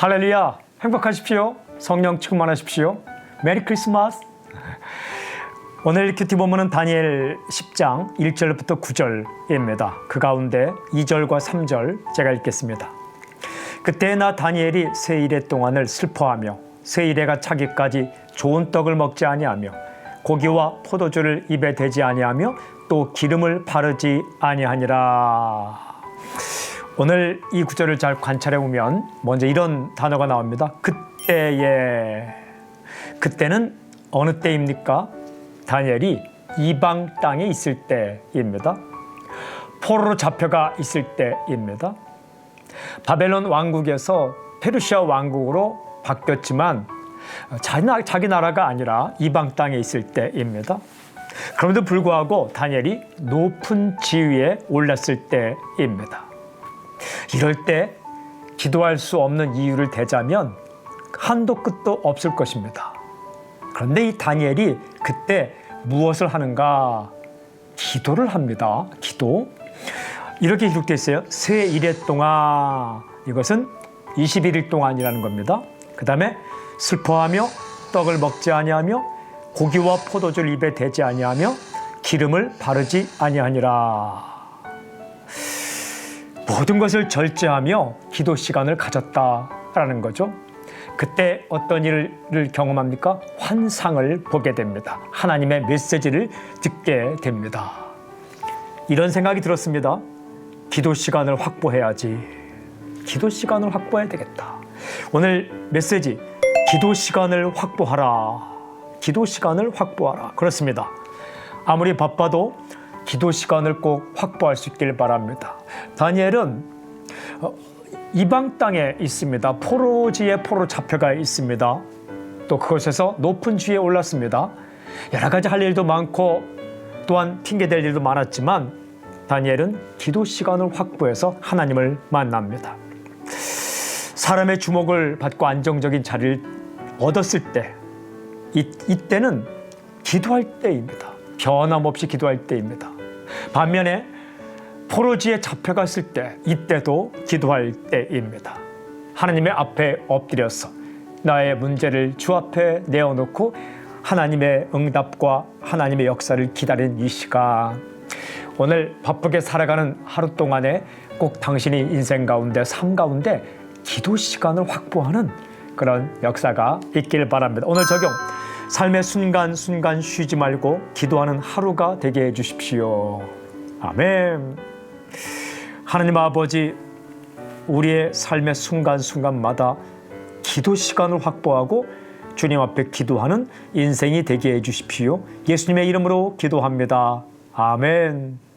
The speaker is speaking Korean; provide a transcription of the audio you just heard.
할렐루야. 행복하십시오. 성령 충만하십시오. 메리 크리스마스. 오늘 큐티 본문은 다니엘 10장 1절부터 9절입니다. 그 가운데 2절과 3절 제가 읽겠습니다. 그때 나 다니엘이 세 일해 동안을 슬퍼하며 세 일해가 차기까지 좋은 떡을 먹지 아니하며 고기와 포도주를 입에 대지 아니하며 또 기름을 바르지 아니하니라 오늘 이 구절을 잘 관찰해 보면 먼저 이런 단어가 나옵니다. 그때에 그때는 어느 때입니까? 다니엘이 이방 땅에 있을 때입니다. 포로로 잡혀가 있을 때입니다. 바벨론 왕국에서 페르시아 왕국으로 바뀌었지만 자기, 나라가 아니라 이방 땅에 있을 때입니다. 그럼에도 불구하고 다니엘이 높은 지위에 올랐을 때입니다. 이럴 때 기도할 수 없는 이유를 대자면 한도 끝도 없을 것입니다. 그런데 이 다니엘이 그때 무엇을 하는가? 기도를 합니다. 기도. 이렇게 기록되어 있어요. 세 일해 동안 이것은 21일 동안이라는 겁니다. 그 다음에 슬퍼하며 떡을 먹지 아니하며 고기와 포도주를 입에 대지 아니하며 기름을 바르지 아니하니라. 모든 것을 절제하며 기도 시간을 가졌다라는 거죠. 그때 어떤 일을 경험합니까? 환상을 보게 됩니다. 하나님의 메시지를 듣게 됩니다. 이런 생각이 들었습니다. 기도 시간을 확보해야지. 기도 시간을 확보해야 되겠다. 오늘 메시지 기도 시간을 확보하라. 기도 시간을 확보하라. 그렇습니다. 아무리 바빠도 기도 시간을 꼭 확보할 수 있길 바랍니다. 다니엘은 어, 이방 땅에 있습니다. 포로지에 포로 잡혀가 있습니다. 또 그곳에서 높은 지위에 올랐습니다. 여러 가지 할 일도 많고 또한 핑계댈 일도 많았지만 다니엘은 기도 시간을 확보해서 하나님을 만납니다. 사람의 주목을 받고 안정적인 자리를 얻었을 때 이, 이때는 기도할 때입니다. 변함없이 기도할 때입니다. 반면에 포로지에 잡혀갔을 때 이때도 기도할 때입니다. 하나님의 앞에 엎드려서 나의 문제를 주 앞에 내어놓고 하나님의 응답과 하나님의 역사를 기다린 이 시간 오늘 바쁘게 살아가는 하루 동안에 꼭 당신이 인생 가운데 삶 가운데 기도 시간을 확보하는 그런 역사가 있길 바랍니다. 오늘 적용 삶의 순간순간 쉬지 말고 기도하는 하루가 되게 해 주십시오. 아멘. 하나님 아버지 우리의 삶의 순간순간마다 기도 시간을 확보하고 주님 앞에 기도하는 인생이 되게 해 주십시오. 예수님의 이름으로 기도합니다. 아멘.